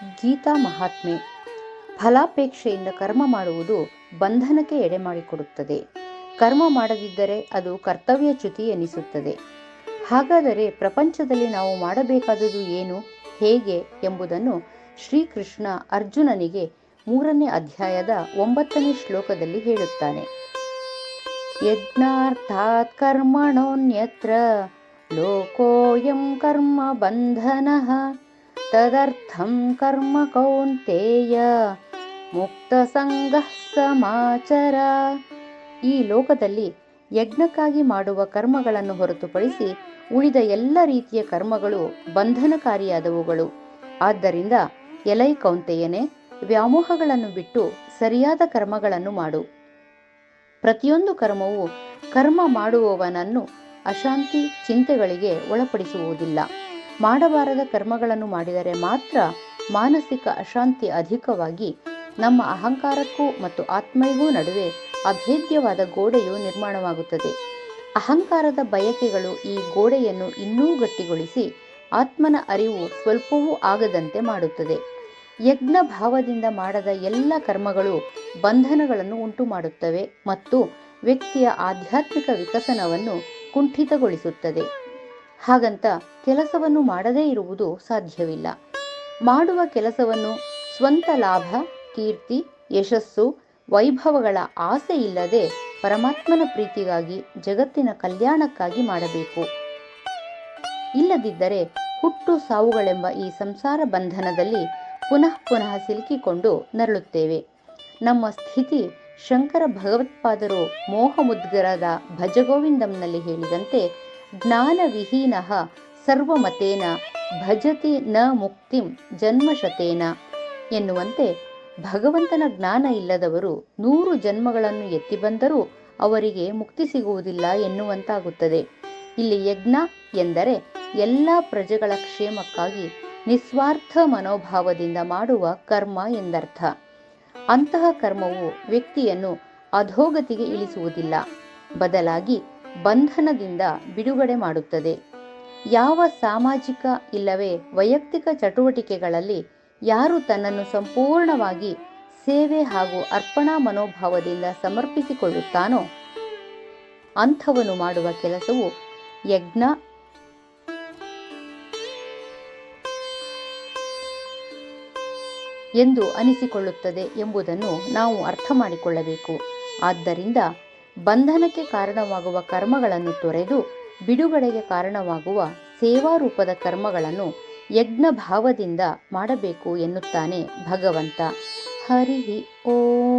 ಗೀತಾ ಮಹಾತ್ಮೆ ಫಲಾಪೇಕ್ಷೆಯಿಂದ ಕರ್ಮ ಮಾಡುವುದು ಬಂಧನಕ್ಕೆ ಎಡೆ ಮಾಡಿಕೊಡುತ್ತದೆ. ಕರ್ಮ ಮಾಡದಿದ್ದರೆ ಅದು ಕರ್ತವ್ಯ ಚ್ಯುತಿ ಎನಿಸುತ್ತದೆ. ಹಾಗಾದರೆ ಪ್ರಪಂಚದಲ್ಲಿ ನಾವು ಮಾಡಬೇಕಾದುದು ಏನು, ಹೇಗೆ ಎಂಬುದನ್ನು ಶ್ರೀಕೃಷ್ಣ ಅರ್ಜುನನಿಗೆ ಮೂರನೇ ಅಧ್ಯಾಯದ ಒಂಬತ್ತನೇ ಶ್ಲೋಕದಲ್ಲಿ ಹೇಳುತ್ತಾನೆ. ಯಜ್ಞಾರ್ಥಾತ್ ಕರ್ಮಣೋನ್ಯತ್ರ, ಲೋಕೋಯಂ ಕರ್ಮ ಬಂಧನಃ ತದರ್ಥಂ ಕರ್ಮ ಕೌಂತೇಯ ಮುಕ್ತ ಸಂಘ ಸಮಾಚರ ಈ ಲೋಕದಲ್ಲಿ ಯಜ್ಞಕ್ಕಾಗಿ ಮಾಡುವ ಕರ್ಮಗಳನ್ನು ಹೊರತುಪಡಿಸಿ ಉಳಿದ ಎಲ್ಲ ರೀತಿಯ ಕರ್ಮಗಳು ಬಂಧನಕಾರಿಯಾದವುಗಳು. ಆದ್ದರಿಂದ ಎಲೈ ಕೌಂತೆಯನೇ, ವ್ಯಾಮೋಹಗಳನ್ನು ಬಿಟ್ಟು ಸರಿಯಾದ ಕರ್ಮಗಳನ್ನು ಮಾಡು. ಪ್ರತಿಯೊಂದು ಕರ್ಮವು ಕರ್ಮ ಮಾಡುವವನನ್ನು ಅಶಾಂತಿ ಚಿಂತೆಗಳಿಗೆ ಒಳಪಡಿಸುವುದಿಲ್ಲ. ಮಾಡಬಾರದ ಕರ್ಮಗಳನ್ನು ಮಾಡಿದರೆ ಮಾತ್ರ ಮಾನಸಿಕ ಅಶಾಂತಿ ಅಧಿಕವಾಗಿ ನಮ್ಮ ಅಹಂಕಾರಕ್ಕೂ ಮತ್ತು ಆತ್ಮರಿಗೂ ನಡುವೆ ಅಭೇದ್ಯವಾದ ಗೋಡೆಯು ನಿರ್ಮಾಣವಾಗುತ್ತದೆ. ಅಹಂಕಾರದ ಬಯಕೆಗಳು ಈ ಗೋಡೆಯನ್ನು ಇನ್ನೂ ಗಟ್ಟಿಗೊಳಿಸಿ ಆತ್ಮನ ಅರಿವು ಸ್ವಲ್ಪವೂ ಆಗದಂತೆ ಮಾಡುತ್ತದೆ. ಯಜ್ಞ ಭಾವದಿಂದ ಮಾಡದ ಎಲ್ಲ ಕರ್ಮಗಳು ಬಂಧನಗಳನ್ನು ಉಂಟು ಮಾಡುತ್ತವೆ ಮತ್ತು ವ್ಯಕ್ತಿಯ ಆಧ್ಯಾತ್ಮಿಕ ವಿಕಸನವನ್ನು ಕುಂಠಿತಗೊಳಿಸುತ್ತದೆ. ಹಾಗಂತ ಕೆಲಸವನ್ನು ಮಾಡದೇ ಇರುವುದು ಸಾಧ್ಯವಿಲ್ಲ. ಮಾಡುವ ಕೆಲಸವನ್ನು ಸ್ವಂತ ಲಾಭ, ಕೀರ್ತಿ, ಯಶಸ್ಸು, ವೈಭವಗಳ ಆಸೆ ಇಲ್ಲದೆ ಪರಮಾತ್ಮನ ಪ್ರೀತಿಗಾಗಿ ಜಗತ್ತಿನ ಕಲ್ಯಾಣಕ್ಕಾಗಿ ಮಾಡಬೇಕು. ಇಲ್ಲದಿದ್ದರೆ ಹುಟ್ಟು ಸಾವುಗಳೆಂಬ ಈ ಸಂಸಾರ ಬಂಧನದಲ್ಲಿ ಪುನಃ ಪುನಃ ಸಿಲುಕಿಕೊಂಡು ನರಳುತ್ತೇವೆ. ನಮ್ಮ ಸ್ಥಿತಿ ಶಂಕರ ಭಗವತ್ಪಾದರು ಮೋಹಮುದ್ಗರದ ಭಜಗೋವಿಂದಂನಲ್ಲಿ ಹೇಳಿದಂತೆ ಜ್ಞಾನವಿಹೀನ ಸರ್ವಮತೇನ, ಭಜತಿ ನ ಮುಕ್ತಿಂ ಜನ್ಮಶತೇನ ಎನ್ನುವಂತೆ ಭಗವಂತನ ಜ್ಞಾನ ಇಲ್ಲದವರು ನೂರು ಜನ್ಮಗಳನ್ನು ಎತ್ತಿ ಬಂದರೂ ಅವರಿಗೆ ಮುಕ್ತಿ ಸಿಗುವುದಿಲ್ಲ ಎನ್ನುವಂತಾಗುತ್ತದೆ. ಇಲ್ಲಿ ಯಜ್ಞ ಎಂದರೆ ಎಲ್ಲ ಪ್ರಜೆಗಳ ಕ್ಷೇಮಕ್ಕಾಗಿ ನಿಸ್ವಾರ್ಥ ಮನೋಭಾವದಿಂದ ಮಾಡುವ ಕರ್ಮ ಎಂದರ್ಥ. ಅಂತಹ ಕರ್ಮವು ವ್ಯಕ್ತಿಯನ್ನು ಅಧೋಗತಿಗೆ ಇಳಿಸುವುದಿಲ್ಲ. ಬದಲಾಗಿ ಬಂಧನದಿಂದ ಬಿಡುಗಡೆ ಮಾಡುತ್ತದೆ. ಯಾವ ಸಾಮಾಜಿಕ ಇಲ್ಲವೇ ವೈಯಕ್ತಿಕ ಚಟುವಟಿಕೆಗಳಲ್ಲಿ ಯಾರು ತನ್ನನ್ನು ಸಂಪೂರ್ಣವಾಗಿ ಸೇವೆ ಹಾಗೂ ಅರ್ಪಣಾ ಮನೋಭಾವದಿಂದ ಸಮರ್ಪಿಸಿಕೊಳ್ಳುತ್ತಾನೋ ಅಂಥವನು ಮಾಡುವ ಕೆಲಸವು ಯಜ್ಞ, ಎಂದು ಅನಿಸಿಕೊಳ್ಳುತ್ತದೆ ಎಂಬುದನ್ನು ನಾವು ಅರ್ಥ ಮಾಡಿಕೊಳ್ಳಬೇಕು ಆದ್ದರಿಂದ ಬಂಧನಕ್ಕೆ ಕಾರಣವಾಗುವ ಕರ್ಮಗಳನ್ನು ತೊರೆದು ಬಿಡುಗಡೆಗೆ ಕಾರಣವಾಗುವ ಸೇವಾರೂಪದ ಕರ್ಮಗಳನ್ನು ಯಜ್ಞ ಭಾವದಿಂದ ಮಾಡಬೇಕು ಎನ್ನುತ್ತಾನೆ ಭಗವಂತ. ಹರಿ ಓಂ.